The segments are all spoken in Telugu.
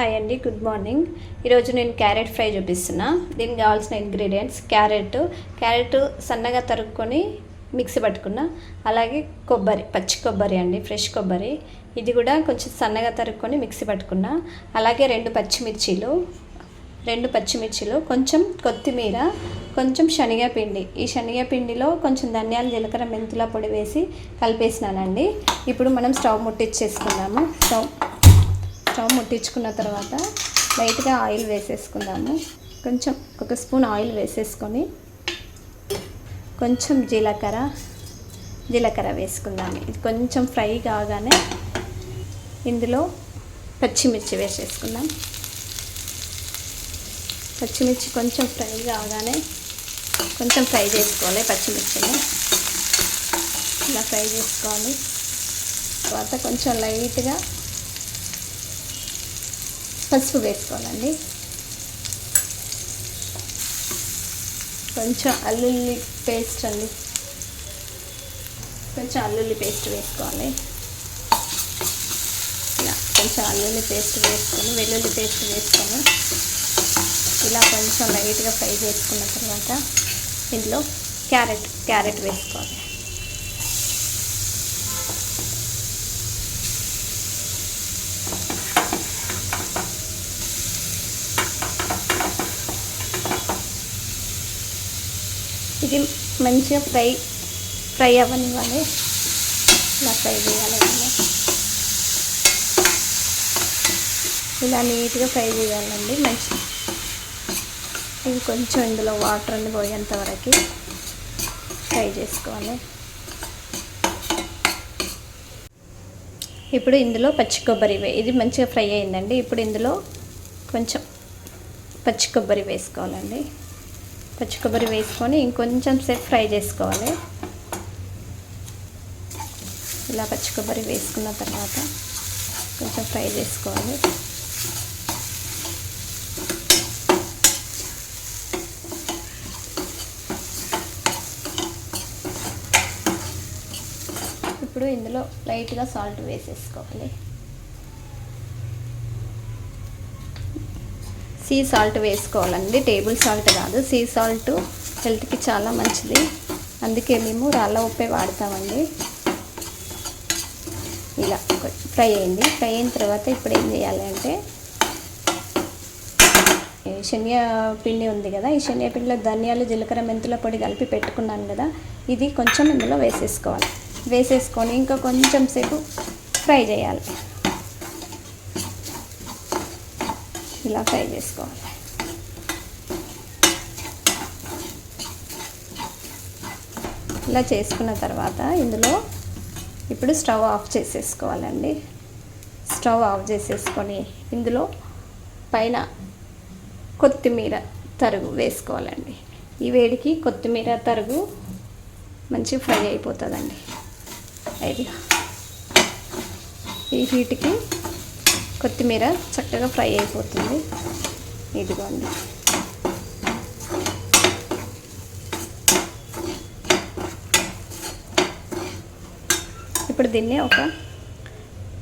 హాయ్ అండి గుడ్ మార్నింగ్. ఈరోజు నేను క్యారెట్ ఫ్రై చూపిస్తున్నా. దీనికి కావాల్సిన ఇంగ్రీడియంట్స్ క్యారెట్ క్యారెట్ సన్నగా తరుక్కొని మిక్సీ పట్టుకున్నా. అలాగే కొబ్బరి పచ్చి కొబ్బరి అండి ఫ్రెష్ కొబ్బరి. ఇది కూడా కొంచెం సన్నగా తరుక్కొని మిక్సీ పట్టుకున్నా. అలాగే రెండు పచ్చిమిర్చీలు రెండు పచ్చిమిర్చిలు కొంచెం కొత్తిమీర కొంచెం శనగపిండి. ఈ శనగపిండిలో కొంచెం ధనియాల జీలకర్ర మెంతుల పొడి వేసి కలిపేసినానండి. ఇప్పుడు మనం స్టవ్ ముట్టించేసుకుందాము. స్టవ్ స్టవ్ ముట్టించుకున్న తర్వాత లైట్గా ఆయిల్ వేసేసుకుందాము. కొంచెం ఒక స్పూన్ ఆయిల్ వేసేసుకొని కొంచెం జీలకర్ర జీలకర్ర వేసుకుందాము. ఇది కొంచెం ఫ్రై కాగానే ఇందులో పచ్చిమిర్చి వేసేసుకుందాం. పచ్చిమిర్చి కొంచెం ఫ్రై కాగానే కొంచెం ఫ్రై చేసుకోవాలి పచ్చిమిర్చిని. ఇలా ఫ్రై చేసుకోవాలి. తర్వాత కొంచెం లైట్గా పసుపు వేసుకోవాలండి. కొంచెం అల్లుల్లి పేస్ట్ అండి. కొంచెం అల్లుల్లి పేస్ట్ వేసుకోవాలి. ఇలా కొంచెం అల్లుల్లి పేస్ట్ వేసుకొని వెల్లుల్లి పేస్ట్ వేసుకొని ఇలా కొంచెం లైట్గా ఫ్రై చేసుకున్న తర్వాత ఇందులో క్యారెట్ క్యారెట్ వేసుకోవాలి. ఇది మంచిగా ఫ్రై ఫ్రై అవ్వనివ్వాలి. ఇలా ఫ్రై చేయాలి ఇలా నీట్గా ఫ్రై చేయాలండి. మంచి ఇది కొంచెం ఇందులో వాటర్ అన్ని పోయేంత వరకు ఫ్రై చేసుకోవాలి. ఇప్పుడు ఇందులో పచ్చి కొబ్బరి వే ఇది మంచిగా ఫ్రై అయిందండి. ఇప్పుడు ఇందులో కొంచెం పచ్చి కొబ్బరి వేసుకోవాలండి. పచ్చి కొబ్బరి వేసుకొని ఇంకొంచెం సేపు ఫ్రై చేసుకోవాలి. ఇలా పచ్చి కొబ్బరి వేసుకున్న తర్వాత కొంచెం ఫ్రై చేసుకోవాలి. ఇప్పుడు ఇందులో లైట్గా సాల్ట్ వేసేసుకోవాలి. సీ సాల్ట్ వేసుకోవాలండి. టేబుల్ సాల్ట్ కాదు. సీ సాల్ట్ హెల్త్కి చాలా మంచిది. అందుకే మేము రాళ్ళ ఉప్పే వాడతామండి. ఇలా ఫ్రై అయింది. ఫ్రై అయిన తర్వాత ఇప్పుడు ఏం చేయాలి అంటే శనియ పిండి ఉంది కదా ఈ శనియ పిండిలో ధనియాలు జీలకర్ర మెంతుల పొడి కలిపి పెట్టుకున్నాను కదా ఇది కొంచెం ఇందులో వేసేసుకోవాలి. వేసేసుకొని ఇంకా కొంచెం సేపు ఫ్రై చేయాలి. ఇలా ఫ్రై చేసుకోవాలి. ఇలా చేసుకున్న తర్వాత ఇందులో ఇప్పుడు స్టవ్ ఆఫ్ చేసేసుకోవాలండి. స్టవ్ ఆఫ్ చేసేసుకొని ఇందులో పైన కొత్తిమీర తరుగు వేసుకోవాలండి. ఈ వేడికి కొత్తిమీర తరుగు మంచి ఫ్రై అయిపోతుందండి. ఐడియా? ఈ హీట్కి కొత్తిమీర చక్కగా ఫ్రై అయిపోతుంది. ఇదిగోండి. ఇప్పుడు దీన్ని ఒక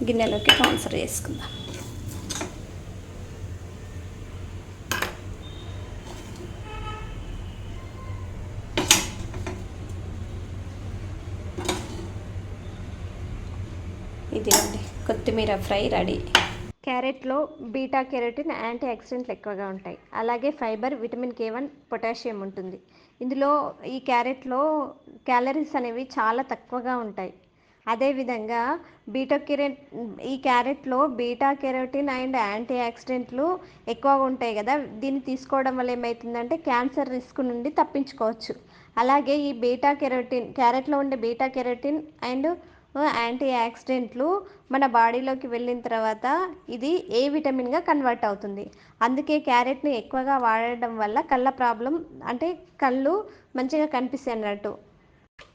గిన్నెలోకి ట్రాన్స్ఫర్ చేసుకుందాం. ఇదిగోండి కొత్తిమీర ఫ్రై రెడీ. క్యారెట్లో బీటా కెరోటిన్ యాంటీ ఆక్సిడెంట్లు ఎక్కువగా ఉంటాయి. అలాగే fibre vitamin K one potassium ఉంటుంది. ఇందులో ఈ క్యారెట్లో క్యాలరీస్ అనేవి చాలా తక్కువగా ఉంటాయి. అదేవిధంగా బీటా కెరెట్ ఈ క్యారెట్లో బీటా కెరోటిన్ అండ్ యాంటీ ఆక్సిడెంట్లు ఎక్కువగా ఉంటాయి కదా. దీన్ని తీసుకోవడం వల్ల ఏమవుతుందంటే క్యాన్సర్ రిస్క్ నుండి తప్పించుకోవచ్చు. అలాగే ఈ బీటా కెరోటిన్ క్యారెట్లో ఉండే బీటా కెరోటిన్ అండ్ యాంటీ యాక్సిడెంట్లు మన బాడీలోకి వెళ్ళిన తర్వాత ఇది ఏ విటమిన్గా కన్వర్ట్ అవుతుంది. అందుకే క్యారెట్ని ఎక్కువగా వాడడం వల్ల కళ్ళ ప్రాబ్లం అంటే కళ్ళు మంచిగా కనిపిస్తాయి అన్నట్టు.